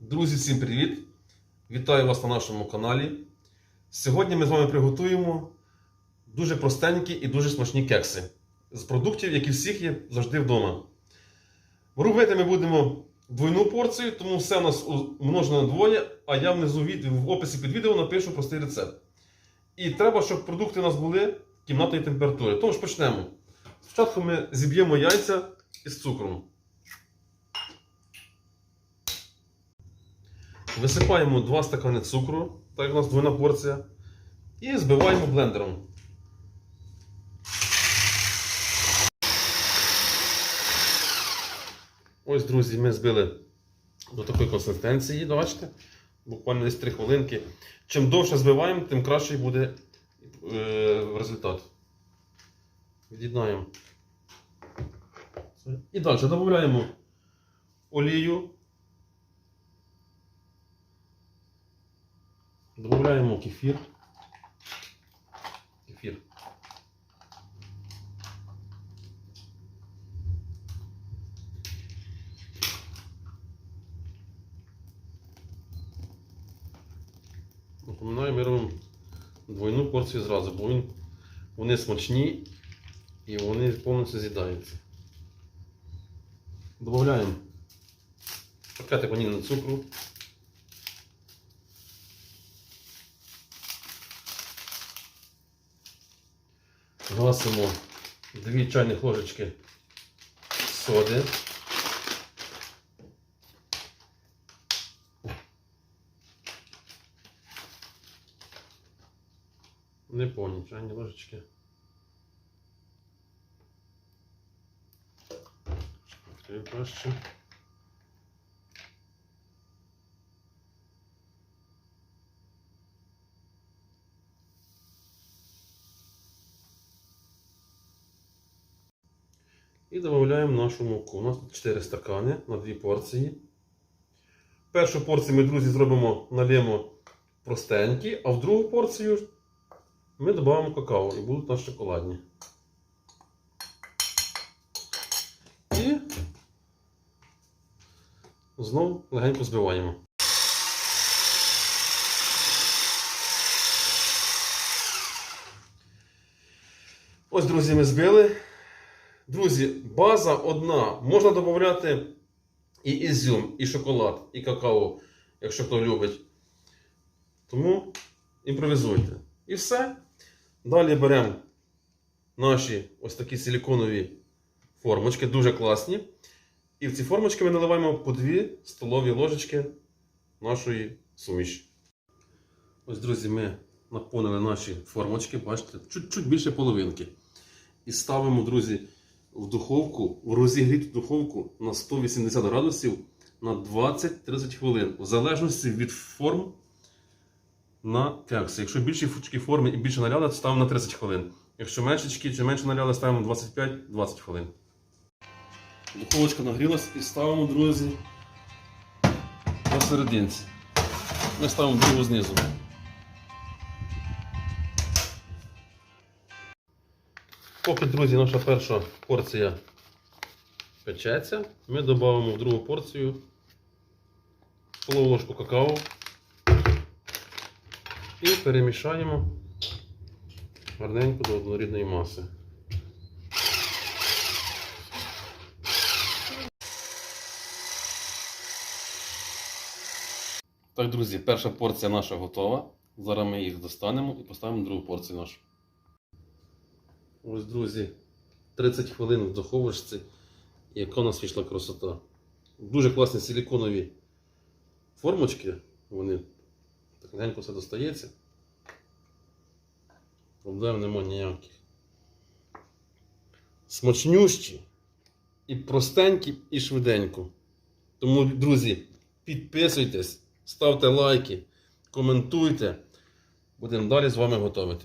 Друзі, всім привіт! Вітаю вас на нашому каналі. Сьогодні ми з вами приготуємо дуже простенькі і дуже смачні кекси з продуктів, які всіх є завжди вдома. Робити ми будемо двойну порцію, тому все у нас умножено на двоє, а я внизу в описі під відео напишу простий рецепт. І треба, щоб продукти у нас були кімнатної температури. Тому ж почнемо. Спочатку ми зіб'ємо яйця із цукром. Висипаємо 2 стакани цукру, так як у нас двойна порція. І збиваємо блендером. Ось, друзі, ми збили до такої консистенції, бачите? Буквально десь 3 хвилинки. Чим довше збиваємо, тим кращий буде е, результат. Від'єднаємо. І далі додаємо олію. Добавляємо кефір. Кефір. Напоминаю, ми робимо двойну порцію зразу, бо він, вони смачні і вони повністю з'їдаються. Добавляємо пакетик ванільного цукру. Гасимо 2 чайних ложечки соди. Не повні чайні ложечки. Відкрию краще. І додаємо нашу муку. У нас тут 4 стакани на 2 порції. Першу порцію ми, друзі, зробимо налємо простенькі, а в другу порцію ми додамо какао і будуть нас шоколадні. І знову легенько збиваємо. Ось, друзі, ми збили. Друзі, база одна. Можна додати і ізюм, і шоколад, і какао, якщо хто любить. Тому імпровізуйте. І все. Далі беремо наші ось такі силіконові формочки, дуже класні. І в ці формочки ми наливаємо по 2 столові ложечки нашої суміші. Ось, друзі, ми наповнили наші формочки, бачите, чуть-чуть більше половинки. І ставимо, друзі, в духовку, в розігріту духовку на 180 градусів на 20-30 хвилин. В залежності від форм на кекси. Якщо більші фучки форми і більше наляли, то ставимо на 30 хвилин. Якщо меншечки чи менше наляли, ставимо 25-20 хвилин. Духовочка нагрілась і ставимо, друзі, посерединці. Ми ставимо другу знизу. Поки, друзі, наша перша порція печеться, ми додамо в другу порцію столову ложку какао і перемішаємо гарненько до однорідної маси. Так, друзі, перша порція наша готова. Зараз ми їх достанемо і поставимо другу порцію нашу. Ось, друзі, 30 хвилин в духовочці. Яка у нас вийшла красота. Дуже класні силіконові формочки. Вони так легенько все достається. Проблем нема ніяких. Смачнющі і простенькі, і швиденько. Тому, друзі, підписуйтесь, ставте лайки, коментуйте. Будемо далі з вами готувати.